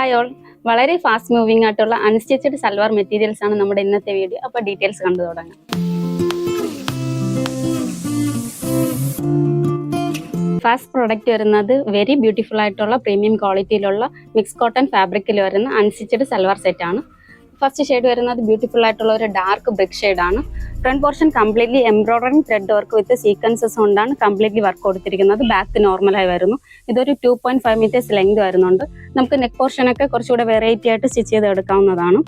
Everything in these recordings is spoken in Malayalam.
ഹായ് വളരെ ഫാസ്റ്റ് മൂവിംഗ് ആയിട്ടുള്ള അൺസ്റ്റിച്ചഡ് സൽവാർ മെറ്റീരിയൽസ് ആണ് നമ്മുടെ ഇന്നത്തെ വീഡിയോ അപ്പോൾ ഡീറ്റെയിൽസ് കണ്ടു തുടങ്ങാം. ഫസ്റ്റ് പ്രോഡക്റ്റ് വരുന്നത് വെരി ബ്യൂട്ടിഫുൾ ആയിട്ടുള്ള പ്രീമിയം ക്വാളിറ്റിയിലുള്ള മിക്സ് കോട്ടൺ ഫാബ്രിക്കിൽ വരുന്ന അൺസ്റ്റിച്ചഡ് സൽവാർ സെറ്റ് ആണ്. ഫസ്റ്റ് ഷെയ്ഡ് വരുന്നത് ബ്യൂട്ടിഫുൾ ആയിട്ടുള്ള ഒരു ഡാർക്ക് ബ്രിക് ആണ്. Front portion completely embroidering thread work with sequences കൊണ്ടാണ് കംപ്ലീറ്റ്ലി വർക്ക് കൊടുത്തിരിക്കുന്നത്. ബാക്ക് നോർമലായി വരുന്നു. ഇതൊരു two point five metres length വരുന്നുണ്ട്. നമുക്ക് നെക്ക് പോർഷനൊക്കെ കുറച്ചുകൂടെ വെറൈറ്റി ആയിട്ട് സ്റ്റിച്ച് ചെയ്ത് എടുക്കാവുന്നതാണ്.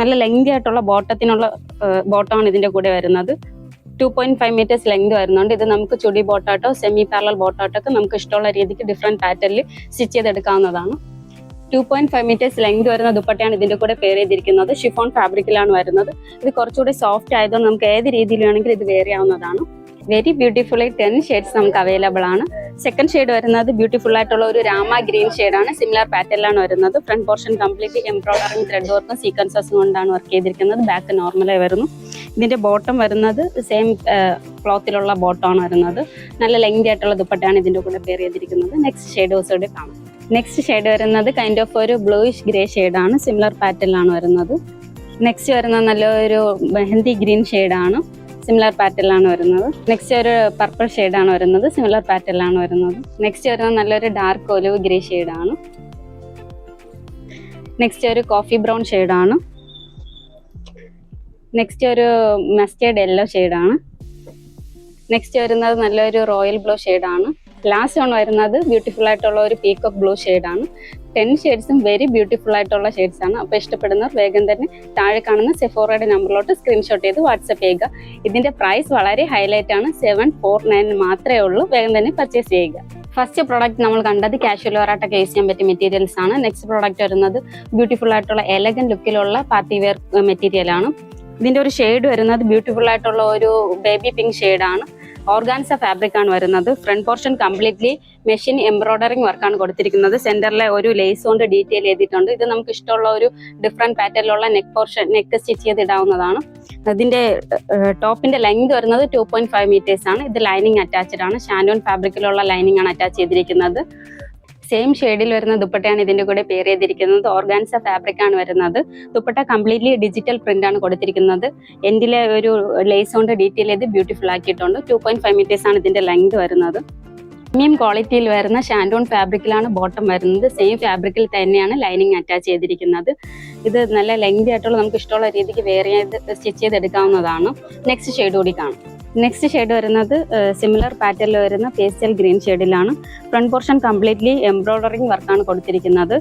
നല്ല ലെങ്തി ആയിട്ടുള്ള ബോട്ടത്തിനുള്ള ബോട്ടമാണ് ഇതിന്റെ കൂടെ വരുന്നത്. Two point five metres length വരുന്നുണ്ട്. ഇത് നമുക്ക് ചുടി ബോട്ടാട്ടോ സെമി പാരലൽ ബോട്ടാട്ടോ ഒക്കെ നമുക്ക് ഇഷ്ടമുള്ള രീതിക്ക് ഡിഫറെന്റ് പാറ്റേണിൽ സ്റ്റിച്ച് ചെയ്തെടുക്കാവുന്നതാണ് two point five metres length വരുന്ന ദുപ്പട്ടയാണ് ഇതിന്റെ കൂടെ പെയർ ചെയ്തിരിക്കുന്നത്. ഷിഫോൺ ഫാബ്രിക്കിലാണ് വരുന്നത്. ഇത് കുറച്ചുകൂടി സോഫ്റ്റ് ആയതുകൊണ്ട് നമുക്ക് ഏത് രീതിയിൽ വേണമെങ്കിലും ഇത് വേറെ ആവുന്നതാണ് വെരി ബ്യൂട്ടിഫുള്ളി ടെൻ ഷെയ്ഡ്സ് നമുക്ക് അവൈലബിൾ ആണ്. സെക്കൻഡ് ഷെയ്ഡ് വരുന്നത് ബ്യൂട്ടിഫുൾ ആയിട്ടുള്ള ഒരു രാമ ഗ്രീൻ ആണ്. സിമിലർ പാറ്റേണിലാണ് വരുന്നത്. Front portion completely embroidering thread വർക്കും സീക്വൻസസും കൊണ്ടാണ് വർക്ക് ചെയ്തിരിക്കുന്നത്. ബാക്ക് നോർമലായി വരുന്നു. ഇതിന്റെ ബോട്ടം വരുന്നത് സെയിം ക്ലോത്തിലുള്ള ബോട്ടമാണ് വരുന്നത്. നല്ല ലെങ്തി ആയിട്ടുള്ള ദുപ്പട്ടയാണ് ഇതിന്റെ കൂടെ പെയർ ചെയ്തിരിക്കുന്നത്. നെക്സ്റ്റ് ഷെയ്ഡ് കൂടെ കാണാം. നെക്സ്റ്റ് ഷെയ്ഡ് വരുന്നത് കൈൻഡ് ഓഫ് ഒരു ബ്ലൂയിഷ് ഗ്രേ ആണ് സിമിലർ പാറ്റേണിലാണ് വരുന്നത്. നെക്സ്റ്റ് വരുന്ന നല്ലൊരു മെഹന്തി ഗ്രീൻ ആണ് സിമിലർ പാറ്റേണിലാണ് വരുന്നത്. നെക്സ്റ്റ് ഒരു പർപ്പിൾ ആണ് വരുന്നത് സിമിലർ പാറ്റേണിലാണ് വരുന്നത്. നെക്സ്റ്റ് വരുന്ന നല്ലൊരു ഡാർക്ക് ഒലിവ് ഗ്രേ ആണ്. നെക്സ്റ്റ് ഒരു കോഫി ബ്രൗൺ ആണ്. നെക്സ്റ്റ് ഒരു മസ്റ്റേഡ് യെല്ലോ ആണ്. നെക്സ്റ്റ് വരുന്നത് നല്ലൊരു റോയൽ ബ്ലൂ ആണ്. ലാസ്റ്റ് ആണ് വരുന്നത്. ബ്യൂട്ടിഫുൾ ആയിട്ടുള്ള ഒരു പീക്കോക്ക് ബ്ലൂ ആണ്. ടെൻ ഷെയ്ഡ്സും വെരി ബ്യൂട്ടിഫുൾ ആയിട്ടുള്ള ഷെയ്ഡ്സ് ആണ്. അപ്പോൾ ഇഷ്ടപ്പെടുന്നവർ വേഗം തന്നെ താഴെ കാണുന്ന സെഫോറയുടെ നമ്പറിലോട്ട് സ്ക്രീൻഷോട്ട് ചെയ്ത് വാട്സപ്പ് ചെയ്യുക. ഇതിന്റെ പ്രൈസ് വളരെ ഹൈലൈറ്റ് ആണ്. സെവൻ ഫോർ നയൻ മാത്രമേ ഉള്ളൂ. വേഗം തന്നെ പർച്ചേസ് ചെയ്യുക. ഫസ്റ്റ് പ്രോഡക്റ്റ് നമ്മൾ കണ്ടത് കാഷ്വൽ വെറാട്ടൊക്കെ യൂസ് ചെയ്യാൻ പറ്റിയ മെറ്റീരിയൽസ് ആണ്. നെക്സ്റ്റ് പ്രോഡക്റ്റ് വരുന്നത് ബ്യൂട്ടിഫുൾ ആയിട്ടുള്ള എലഗൻ ലുക്കിലുള്ള പാർട്ടി വെയർ മെറ്റീരിയൽ ആണ്. ഇതിന്റെ ഒരു ഷെയ്ഡ് വരുന്നത് ബ്യൂട്ടിഫുൾ ആയിട്ടുള്ള ഒരു ബേബി പിങ്ക് ആണ്. ഓർഗാൻസ ഫാബ്രിക് ആണ് വരുന്നത്. Front portion completely machine embroidering വർക്കാണ് കൊടുത്തിരിക്കുന്നത്. സെന്ററിലെ ഒരു ലേസ് കൊണ്ട് ഡീറ്റെയിൽ ചെയ്തിട്ടുണ്ട് ഇത് നമുക്ക് ഇഷ്ടമുള്ള ഒരു ഡിഫറെന്റ് പാറ്റേണിലുള്ള നെക്ക് പോർഷൻ നെക്ക് സ്റ്റിച്ച് ചെയ്ത് ഇടാവുന്നതാണ് അതിന്റെ ടോപ്പിന്റെ ലെങ്ത് വരുന്നത് ടു പോയിന്റ് ഫൈവ് മീറ്റേഴ്സ് ആണ്. ഇത് ലൈനിങ് അറ്റാച്ച്ഡ് ആണ്. ഷാൻഡോൺ ഫാബ്രിക്കിലുള്ള ലൈനിങ് ആണ് അറ്റാച്ച് ചെയ്തിരിക്കുന്നത്. സെയിം ഷെയ്ഡിൽ വരുന്ന ദുപ്പട്ടയാണ് ഇതിന്റെ കൂടെ പേര് ചെയ്തിരിക്കുന്നത്. ഓർഗാൻസ ഫാബ്രിക് ആണ് വരുന്നത്. ദുപ്പട്ട കംപ്ലീറ്റ്ലി ഡിജിറ്റൽ പ്രിന്റ് ആണ് കൊടുത്തിരിക്കുന്നത്. എൻഡിലെ ഒരു ലേസ് കൊണ്ട് ഡീറ്റെയിൽ ചെയ്ത് ബ്യൂട്ടിഫുൾ ആക്കിയിട്ടുണ്ട്. ടു പോയിന്റ് ഫൈവ് മീറ്റേഴ്സ് ആണ് ഇതിന്റെ ലെങ്ത് വരുന്നത്. പ്രീമിയം ക്വാളിറ്റിയിൽ വരുന്ന ഷാൻഡോൺ ഫാബ്രിക്കിലാണ് ബോട്ടം വരുന്നത്. സെയിം ഫാബ്രിക്കിൽ തന്നെയാണ് ലൈനിങ് അറ്റാച്ച് ചെയ്തിരിക്കുന്നത്. ഇത് നല്ല ലെങ്തി ആയിട്ടുള്ള നമുക്ക് ഇഷ്ടമുള്ള രീതിക്ക് വേറെ സ്റ്റിച്ച് ചെയ്തെടുക്കാവുന്നതാണ്. നെക്സ്റ്റ് ഷെയ്ഡ് കൂടി കാണും. നെക്സ്റ്റ് ഷെയ്ഡ് വരുന്നത് സിമിലർ പാറ്റേണിൽ വരുന്ന പേസ്റ്റൽ ഗ്രീൻ ഷെയ്ഡിലാണ് ഫ്രണ്ട് പോർഷൻ കംപ്ലീറ്റ്ലി എംബ്രോയിഡറിംഗ് വർക്കാണ് കൊടുത്തിരിക്കുന്നത്.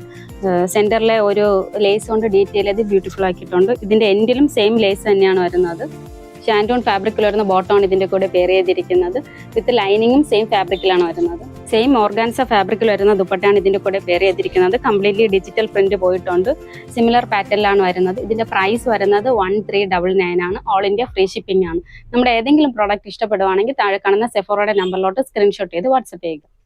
സെന്ററിലെ ഒരു ലേസ് കൊണ്ട് ഡീറ്റെയിൽ ചെയ്ത് ബ്യൂട്ടിഫുൾ ആക്കിയിട്ടുണ്ട്. ഇതിന്റെ എൻഡിലും സെയിം ലേസ് തന്നെയാണ് വരുന്നത്. ഷാൻഡോൺ ഫാബ്രിക്കിൽ വരുന്ന ബോട്ടമാണ് ഇതിന്റെ കൂടെ പേർ ചെയ്തിരിക്കുന്നത്. വിത്ത് ലൈനിങ്ങും സെയിം ഫാബ്രിക്കിലാണ് വരുന്നത്. സെയിം ഓർഗാൻസ ഫാബ്രിക്കിൽ വരുന്ന ദുപ്പട്ടയാണ് ഇതിന്റെ കൂടെ പേർ ചെയ്തിരിക്കുന്നത്. കംപ്ലീറ്റ്ലി ഡിജിറ്റൽ പ്രിന്റ് പോയിട്ടുണ്ട്. സിമിലർ പാറ്റേണിലാണ് വരുന്നത്. ഇതിന്റെ പ്രൈസ് വരുന്നത് വൺ ത്രീ ഡബിൾ നയൻ ആണ്. ഓൾ ഇന്ത്യ ഫ്രീ ഷിപ്പിംഗ് ആണ്. നമ്മുടെ ഏതെങ്കിലും പ്രോഡക്റ്റ് ഇഷ്ടപ്പെടുവാണെങ്കിൽ താഴെ കാണുന്ന സെഫോറയുടെ നമ്പറിലോട്ട് സ്ക്രീൻഷോട്ട് ചെയ്ത് വാട്സപ്പ് ചെയ്യുക.